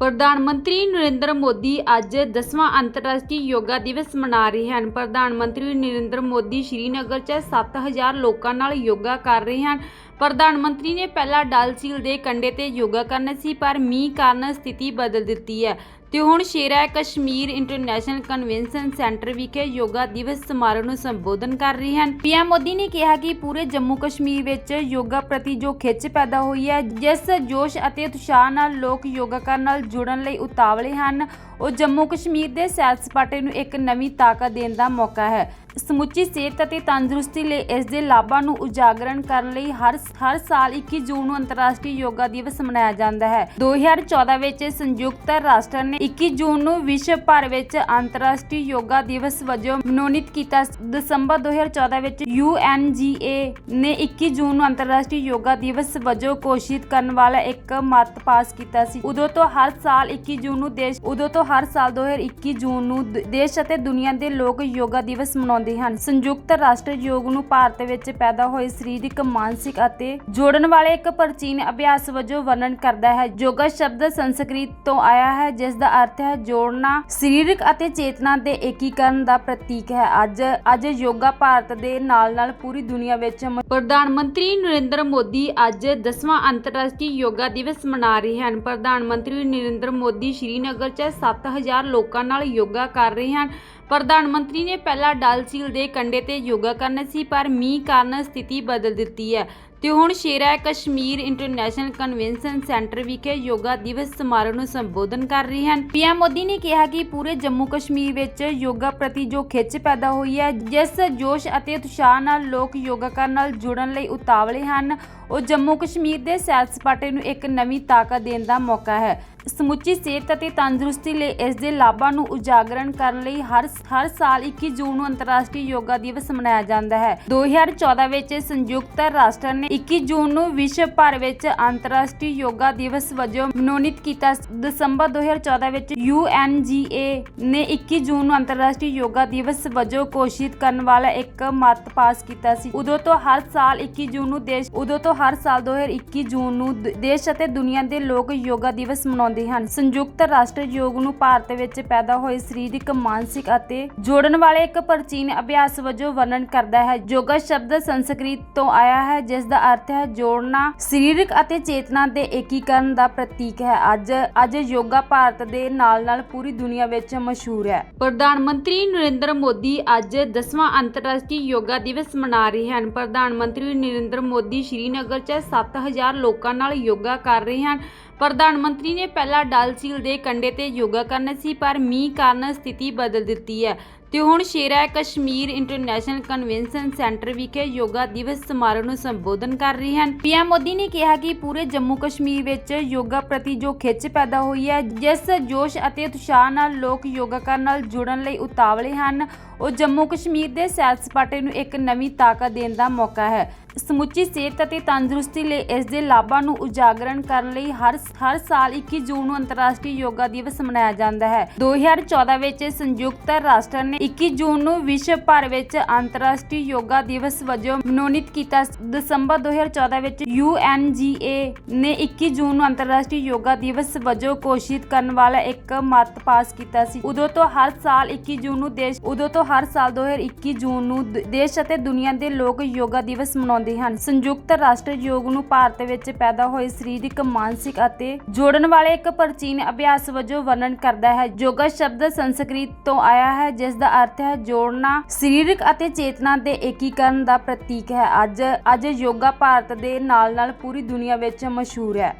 ਪ੍ਰਧਾਨ ਮੰਤਰੀ ਨਰਿੰਦਰ ਮੋਦੀ ਅੱਜ 10ਵਾਂ ਅੰਤਰਰਾਸ਼ਟਰੀ ਯੋਗਾ ਦਿਵਸ ਮਨਾ ਰਹੇ ਹਨ। ਪ੍ਰਧਾਨ ਮੰਤਰੀ ਨਰਿੰਦਰ ਮੋਦੀ ਸ਼੍ਰੀਨਗਰ 'ਚ 7000 ਲੋਕਾਂ ਨਾਲ ਯੋਗਾ ਕਰ ਰਹੇ ਹਨ। ਪ੍ਰਧਾਨ ਮੰਤਰੀ ਨੇ ਪਹਿਲਾਂ ਡਲ ਝੀਲ ਦੇ ਕੰਢੇ ਤੇ ਯੋਗਾ ਕਰਨਾ ਸੀ, ਪਰ ਮੀਂਹ ਕਾਰਨ ਸਥਿਤੀ ਬਦਲ ਦਿੱਤੀ ਹੈ। ਤੇ ਹੁਣ Sher e Kashmir international convention centre ਵਿਖੇ ਯੋਗਾ ਦਿਵਸ ਸਮਾਰੋਹ ਨੂੰ ਸੰਬੋਧਨ ਕਰ ਰਹੇ ਹਨ। ਪੀਐਮ ਮੋਦੀ ਨੇ ਕਿਹਾ ਕਿ ਪੂਰੇ ਜੰਮੂ ਕਸ਼ਮੀਰ ਵਿੱਚ ਯੋਗਾ ਪ੍ਰਤੀ ਜੋ ਖਿੱਚ ਪੈਦਾ ਹੋਈ ਹੈ, ਜਿਸ ਜੋਸ਼ ਅਤੇ ਉਤਸ਼ਾਹ ਨਾਲ ਲੋਕ ਯੋਗਾ ਕਰਨ ਨਾਲ ਜੁੜਨ ਲਈ ਉਤਾਵਲੇ ਹਨ ਉਹ ਜੰਮੂ ਕਸ਼ਮੀਰ ਦੇ ਸੈਰ ਸਪਾਟੇ ਨੂੰ ਇੱਕ ਨਵੀਂ ਤਾਕਤ ਦੇਣ ਦਾ ਮੌਕਾ ਹੈ। ਸਮੁੱਚੀ ਸਿਹਤ ਅਤੇ ਤੰਦਰੁਸਤੀ ਲਈ ਇਸ ਦੇ ਲਾਭਾਂ ਨੂੰ ਉਜਾਗਰਨ ਕਰਨ ਲਈ ਹਰ ਹਰ ਸਾਲ 21 ਜੂਨ ਨੂੰ ਅੰਤਰਰਾਸ਼ਟਰੀ ਯੋਗਾ ਦਿਵਸ ਮਨਾਇਆ ਜਾਂਦਾ ਹੈ। 2014 ਵਿੱਚ ਸੰਯੁਕਤ ਰਾਸ਼ਟਰ ਨੇ 21 ਜੂਨ ਨੂੰ ਵਿਸ਼ਵ ਭਰ ਵਿੱਚ ਅੰਤਰਰਾਸ਼ਟਰੀ ਯੋਗਾ ਦਿਵਸ ਵਜੋਂ ਮਨੋਨੀਤ ਕੀਤਾ। ਦਸੰਬਰ 2014 ਵਿੱਚ UNGA ਨੇ 21 ਜੂਨ ਨੂੰ ਅੰਤਰਰਾਸ਼ਟਰੀ ਯੋਗਾ ਦਿਵਸ ਵਜੋਂ ਘੋਸ਼ਿਤ ਕਰਨ ਵਾਲਾ ਇੱਕ ਮਤ ਪਾਸ ਕੀਤਾ ਸੀ। ਉਦੋਂ ਤੋਂ ਹਰ ਸਾਲ 21 ਜੂਨ ਨੂੰ ਦੇਸ਼, ਉਦੋਂ ਤੋਂ ਹਰ ਸਾਲ 2021 ਜੂਨ ਨੂੰ ਦੇਸ਼ ਅਤੇ ਦੁਨੀਆ ਦੇ ਲੋਕ ਯੋਗਾ ਦਿਵਸ ਮਨਾਉਂਦੇ ਹਨ। ਸੰਯੁਕਤ ਰਾਸ਼ਟਰ ਯੋਗ ਨੂੰ ਭਾਰਤ ਵਿੱਚ ਪੈਦਾ ਹੋਏ ਸਰੀਰਕ, ਮਾਨਸਿਕ ਅਤੇ ਜੋੜਨ ਵਾਲੇ ਇੱਕ ਪ੍ਰਾਚੀਨ ਅਭਿਆਸ ਵਜੋਂ ਵਰਣਨ ਕਰਦਾ ਹੈ। ਯੋਗਾ ਸ਼ਬਦ ਸੰਸਕ੍ਰਿਤ ਤੋਂ ਆਇਆ ਹੈ, ਜਿਸ ਦਾ ਅਰਥ ਹੈ ਜੋੜਨਾ। ਸਰੀਰਕ ਅਤੇ ਚੇਤਨਾ ਦੇ ਏਕੀਕਰਨ ਦਾ ਪ੍ਰਤੀਕ ਹੈ। ਅੱਜ ਅੱਜ ਯੋਗਾ ਭਾਰਤ ਦੇ ਨਾਲ-ਨਾਲ ਪੂਰੀ ਦੁਨੀਆ ਵਿੱਚ ਪ੍ਰਧਾਨ ਮੰਤਰੀ ਨਰਿੰਦਰ ਮੋਦੀ ਅੱਜ 10ਵਾਂ ਅੰਤਰਰਾਸ਼ਟਰੀ ਯੋਗਾ ਦਿਵਸ ਮਨਾ ਰਹੇ ਹਨ। ਪ੍ਰਧਾਨ ਮੰਤਰੀ ਨਰਿੰਦਰ ਮੋਦੀ ਸ਼੍ਰੀਨਗਰ 'ਚ 7000 ਲੋਕਾਂ ਨਾਲ ਯੋਗਾ ਕਰ ਰਹੇ ਹਨ। ਪ੍ਰਧਾਨ ਮੰਤਰੀ ਨੇ ਪਹਿਲਾਂ ਡਲ ਝੀਲ ਦੇ ਕੰਢੇ ਤੇ ਯੋਗਾ ਕਰਨਾ ਸੀ, ਪਰ ਮੀਂਹ ਕਾਰਨ ਸਥਿਤੀ ਬਦਲ ਦਿੱਤੀ ਹੈ। ਤੇ ਹੁਣ Sher e Kashmir international convention centre ਵਿਖੇ ਯੋਗਾ ਦਿਵਸ ਸਮਾਰੋਹ ਨੂੰ ਸੰਬੋਧਨ ਕਰ ਰਹੇ ਹਨ। ਪੀਐਮ ਮੋਦੀ ਨੇ ਕਿਹਾ ਕਿ ਪੂਰੇ ਜੰਮੂ ਕਸ਼ਮੀਰ ਵਿੱਚ ਯੋਗਾ ਪ੍ਰਤੀ ਜੋ ਖਿੱਚ ਪੈਦਾ ਹੋਈ ਹੈ, ਜਿਸ ਜੋਸ਼ ਅਤੇ ਉਤਸ਼ਾਹ ਨਾਲ ਲੋਕ ਯੋਗਾ ਕਰਨ ਨਾਲ ਜੁੜਨ ਲਈ ਉਤਾਵਲੇ ਹਨ, ਉਹ ਜੰਮੂ ਕਸ਼ਮੀਰ ਦੇ ਸੈਰ ਸਪਾਟੇ ਨੂੰ ਇੱਕ ਨਵੀਂ ਤਾਕਤ ਦੇਣ ਦਾ ਮੌਕਾ ਹੈ। ਸਮੁੱਚੀ ਸਿਹਤ ਅਤੇ ਤੰਦਰੁਸਤੀ ਲਈ ਇਸ ਦੇ ਲਾਭਾਂ ਨੂੰ ਉਜਾਗਰਨ ਕਰਨ ਲਈ ਹਰ ਹਰ ਸਾਲ 21 ਜੂਨ ਨੂੰ ਅੰਤਰਰਾਸ਼ਟਰੀ ਯੋਗਾ ਦਿਵਸ ਮਨਾਇਆ ਜਾਂਦਾ ਹੈ। 2014 ਵਿੱਚ ਸੰਯੁਕਤ ਰਾਸ਼ਟਰ ਨੇ 21 ਜੂਨ ਨੂੰ ਵਿਸ਼ਵ ਭਰ ਵਿੱਚ ਅੰਤਰਰਾਸ਼ਟਰੀ ਯੋਗਾ ਦਿਵਸ ਵਜੋਂ ਮਨੋਨੀਤ ਕੀਤਾ ਦਸੰਬਰ 2014 ਵਿੱਚ UNGA ਨੇ 21 ਜੂਨ ਨੂੰ ਅੰਤਰਰਾਸ਼ਟਰੀ ਯੋਗਾ ਦਿਵਸ ਵਜੋਂ ਘੋਸ਼ਿਤ ਕਰਨ ਵਾਲਾ ਇੱਕ ਮਤ ਪਾਸ ਕੀਤਾ ਸੀ। ਉਦੋਂ ਤੋਂ ਹਰ ਸਾਲ 21 ਜੂਨ ਨੂੰ ਦੇਸ਼, ਉਦੋਂ ਤੋਂ ਹਰ ਸਾਲ 2021 ਜੂਨ ਨੂੰ ਦੇਸ਼ ਅਤੇ ਦੁਨੀਆ ਦੇ ਲੋਕ ਯੋਗਾ ਦਿਵਸ ਮਨਾਉਂਦੇ ਹਨ। ਸੰਯੁਕਤ ਰਾਸ਼ਟਰ ਯੋਗ ਨੂੰ ਭਾਰਤ ਵਿੱਚ ਪੈਦਾ ਹੋਏ ਸਰੀਰਕ, ਮਾਨਸਿਕ ਅਤੇ ਜੋੜਨ ਵਾਲੇ ਇੱਕ ਪ੍ਰਾਚੀਨ ਅਭਿਆਸ ਵਜੋਂ ਵਰਣਨ ਕਰਦਾ ਹੈ। ਯੋਗਾ ਸ਼ਬਦ ਸੰਸਕ੍ਰਿਤ ਤੋਂ ਆਇਆ ਹੈ, ਜਿਸ ਦਾ ਅਰਥ ਹੈ ਜੋੜਨਾ। ਸਰੀਰਕ ਅਤੇ ਚੇਤਨਾ ਦੇ ਏਕੀਕਰਨ ਦਾ ਪ੍ਰਤੀਕ ਹੈ। ਅੱਜ ਅੱਜ ਯੋਗਾ ਭਾਰਤ ਦੇ ਨਾਲ-ਨਾਲ ਪੂਰੀ ਦੁਨੀਆ ਵਿੱਚ ਮਸ਼ਹੂਰ ਹੈ। ਪ੍ਰਧਾਨ ਮੰਤਰੀ ਨਰਿੰਦਰ ਮੋਦੀ ਅੱਜ 10ਵਾਂ ਅੰਤਰਰਾਸ਼ਟਰੀ ਯੋਗਾ ਦਿਵਸ ਮਨਾ ਰਹੇ ਹਨ। ਪ੍ਰਧਾਨ ਮੰਤਰੀ ਨਰਿੰਦਰ ਮੋਦੀ ਸ਼੍ਰੀਨਗਰ 'ਚ 7000 ਲੋਕਾਂ ਨਾਲ ਯੋਗਾ ਕਰ ਰਹੇ ਹਨ। ਪ੍ਰਧਾਨ ਮੰਤਰੀ ਨੇ ਪਹਿਲਾਂ ਡਲ ਝੀਲ ਦੇ ਕੰਢੇ ਤੇ ਯੋਗਾ ਕਰਨਾ ਸੀ, ਪਰ ਮੀਂਹ ਕਾਰਨ ਸਥਿਤੀ ਬਦਲ ਦਿੱਤੀ ਹੈ। ਤੇ ਹੁਣ Sher e Kashmir international convention centre ਵਿਖੇ ਯੋਗਾ ਦਿਵਸ ਸਮਾਰੋਹ ਨੂੰ ਸੰਬੋਧਨ ਕਰ ਰਹੇ ਹਨ। ਪੀਐਮ ਮੋਦੀ ਨੇ ਕਿਹਾ ਕਿ ਪੂਰੇ ਜੰਮੂ ਕਸ਼ਮੀਰ ਵਿੱਚ ਯੋਗਾ ਪ੍ਰਤੀ ਜੋ ਖਿੱਚ ਪੈਦਾ ਹੋਈ ਹੈ, ਜਿਸ ਜੋਸ਼ ਅਤੇ ਉਤਸ਼ਾਹ ਨਾਲ ਲੋਕ ਯੋਗਾ ਕਰਨ ਨਾਲ ਜੁੜਨ ਲਈ ਉਤਾਵਲੇ ਹਨ, ਉਹ ਜੰਮੂ ਕਸ਼ਮੀਰ ਦੇ ਸੈਰ ਸਪਾਟੇ ਨੂੰ ਇੱਕ ਨਵੀਂ ਤਾਕਤ ਦੇਣ ਦਾ ਮੌਕਾ ਹੈ। ਸਮੁੱਚੀ ਸਿਹਤ ਅਤੇ ਤੰਦਰੁਸਤੀ ਲਈ ਇਸ ਦੇ ਲਾਭਾਂ ਨੂੰ ਉਜਾਗਰਨ ਕਰਨ ਲਈ ਹਰ ਹਰ ਸਾਲ 21 ਜੂਨ ਨੂੰ ਅੰਤਰਰਾਸ਼ਟਰੀ ਯੋਗਾ ਦਿਵਸ ਮਨਾਇਆ ਜਾਂਦਾ ਹੈ। 2014 ਵਿੱਚ ਸੰਯੁਕਤ ਰਾਸ਼ਟਰ ਨੇ 21 ਜੂਨ ਨੂੰ ਵਿਸ਼ਵ ਭਰ ਵਿੱਚ ਅੰਤਰਰਾਸ਼ਟਰੀ ਯੋਗਾ ਦਿਵਸ ਵਜੋਂ ਮਨੋਨੀਤ ਕੀਤਾ ਦਸੰਬਰ 2014 ਵਿੱਚ UNGA ਨੇ 21 ਜੂਨ ਨੂੰ ਅੰਤਰਰਾਸ਼ਟਰੀ ਯੋਗਾ ਦਿਵਸ ਵਜੋਂ ਘੋਸ਼ਿਤ ਕਰਨ ਵਾਲਾ ਇੱਕ ਮਤ ਪਾਸ ਕੀਤਾ ਸੀ। ਉਦੋਂ ਤੋਂ ਹਰ ਸਾਲ 21 ਜੂਨ ਨੂੰ ਦੇਸ਼, ਉਦੋਂ ਤੋਂ ਹਰ ਸਾਲ 2021 ਜੂਨ ਨੂੰ ਦੇਸ਼ ਅਤੇ ਦੁਨੀਆ ਦੇ ਲੋਕ ਯੋਗਾ ਦਿਵਸ ਮਨਾਉਂਦੇ ਹਨ। ਸੰਯੁਕਤ ਰਾਸ਼ਟਰ ਯੋਗ ਨੂੰ ਭਾਰਤ ਵਿੱਚ ਪੈਦਾ ਹੋਏ ਸਰੀਰਕ, ਮਾਨਸਿਕ ਅਤੇ ਜੋੜਨ ਵਾਲੇ ਇੱਕ ਪ੍ਰਾਚੀਨ ਅਭਿਆਸ ਵਜੋਂ ਵਰਣਨ ਕਰਦਾ ਹੈ। ਯੋਗਾ ਸ਼ਬਦ ਸੰਸਕ੍ਰਿਤ ਤੋਂ ਆਇਆ ਹੈ, ਜਿਸ ਦਾ ਅਰਥ ਹੈ ਜੋੜਨਾ। ਸਰੀਰਕ ਅਤੇ ਚੇਤਨਾ ਦੇ ਏਕੀਕਰਨ ਦਾ ਪ੍ਰਤੀਕ ਹੈ। ਅੱਜ ਅੱਜ ਯੋਗਾ ਭਾਰਤ ਦੇ ਨਾਲ-ਨਾਲ ਪੂਰੀ ਦੁਨੀਆ ਵਿੱਚ ਮਸ਼ਹੂਰ ਹੈ।